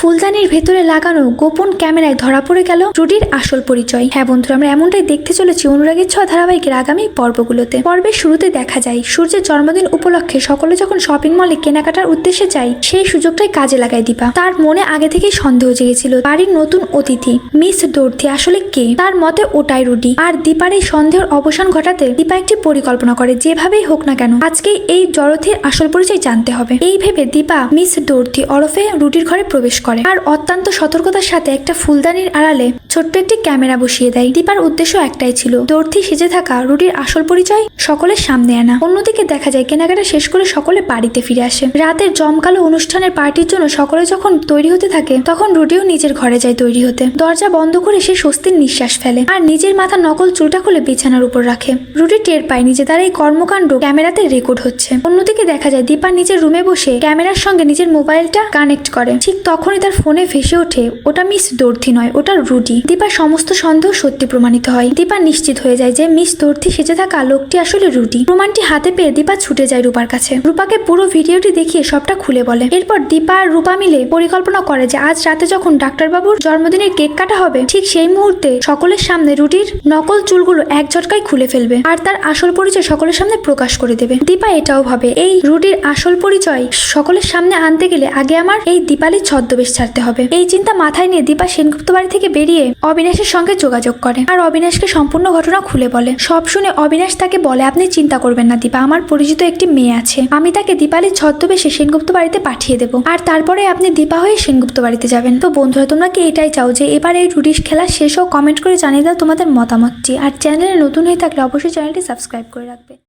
ফুলদানির ভেতরে লাগানো গোপন ক্যামেরায় ধরা পড়ে গেল রুডির আসল পরিচয়। হ্যাঁ বন্ধুরা, আমরা এমনটাই দেখতে চলেছি অনুরাগের ছ ধারাবাহিকের আগামী পর্বগুলোতে। পর্বের শুরুতে দেখা যায়, সূর্যের জন্মদিন উপলক্ষে সকলে যখন শপিং মলে কেনাকাটার উদ্দেশ্যে যায়, সেই সুযোগটাই কাজে লাগায় দীপা। তার মনে আগে থেকেই সন্দেহ জেগেছিল, বাড়ির নতুন অতিথি, মিস দর্থি আসলে কে? তার মতে ওটাই রুডি। আর দীপার এই সন্দেহের অবসান ঘটাতে দীপা একটি পরিকল্পনা করে, যেভাবেই হোক না কেন আজকে এই জড়থির আসল পরিচয় জানতে হবে। এই ভেবে দীপা, মিস দর্থি ওরফে রুটির ঘরে প্রবেশ করে। আর অত্যন্ত সতর্কতার সাথে একটা ফুলদানির আড়ালে ছোট্ট একটি ক্যামেরা বসিয়ে দেয়। দীপার উদ্দেশ্য একটাই ছিল দর্থি সেজে থাকা রুটির আসল পরিচয় সকলের সামনে আনা। অন্যদিকে দেখা যায় কেনাকাটা শেষ করে সকলে বাড়িতে ফিরে আসে। রাতের জমকালো অনুষ্ঠানের পার্টির জন্য সকলে যখন তৈরি হতে থাকে, তখন রুটিও নিজের ঘরে যায় তৈরি হতে। দরজা বন্ধ করে সে স্বস্তির নিঃশ্বাস ফেলে আর নিজের মাথা নকল চুলটা খুলে বিছানার উপর রাখে। রুটি টের পায় নিজে তার এই কর্মকাণ্ড ক্যামেরাতে রেকর্ড হচ্ছে। অন্যদিকে দেখা যায় দীপা নিজের রুমে বসে ক্যামেরার সঙ্গে নিজের মোবাইলটা কানেক্ট করে। ঠিক তখনই তার ফোনে ভেসে ওঠে, ওটা মিস দর্থি নয়, ওটা রুডি। দীপার সমস্ত সন্দেহ সত্যি প্রমাণিত হয়। দীপা নিশ্চিত হয়ে যায় যে মিস দর্থি সেজে থাকা লোকটি আসলে রুডি। প্রমাণটি হাতে পেয়ে দীপা ছুটে যায় রূপার কাছে। রূপাকে পুরো ভিডিওটি দেখিয়ে সবটা খুলে বলে। এরপর দীপা আর রূপা মিলে পরিকল্পনা করে যে আজ রাতে যখন ডাক্তারবাবুর জন্মদিনের কেক কাটা হবে, ঠিক সেই মুহূর্তে সকলের সামনে রুটির নকল চুলগুলো এক ঝটকায় খুলে ফেলবে আর তার আসল পরিচয় সকলের সামনে প্রকাশ করে দেবে। দীপা এটাও ভাবে, এই রুটির আসল পরিচয় সকলের সামনে আনতে গেলে আগে আমার এই দীপালির ছদ্মবেশ ছাড়তে হবে। এই চিন্তা মাথায় নিয়ে দীপা সেনগুপ্ত বাড়ি থেকে বেরিয়ে অবিনাশের সঙ্গে যোগাযোগ করে। আর অবিনাশকে সম্পূর্ণ ঘটনা খুলে বলে। সব শুনে অবিনাশ তাকে বলে, আপনি চিন্তা করবেন না দীপা, আমার পরিচিত একটি মেয়ে আছে। আমি তাকে দীপালির ছদ্মবেশে সেনগুপ্ত বাড়িতে পাঠিয়ে দেবো। আর তারপরে আপনি দীপা হয়ে সেনগুপ্ত বাড়িতে যাবেন। তো বন্ধুরা, তোমরা কি এটাই চাও যে এবার এই রুডিশ খেলা শেষ হোক? কমেন্ট করে জানিয়ে দাও তোমাদের মতামতটি। আর চ্যানেলে নতুন হয়ে থাকলে অবশ্যই চ্যানেলটি সাবস্ক্রাইব করে রাখবে।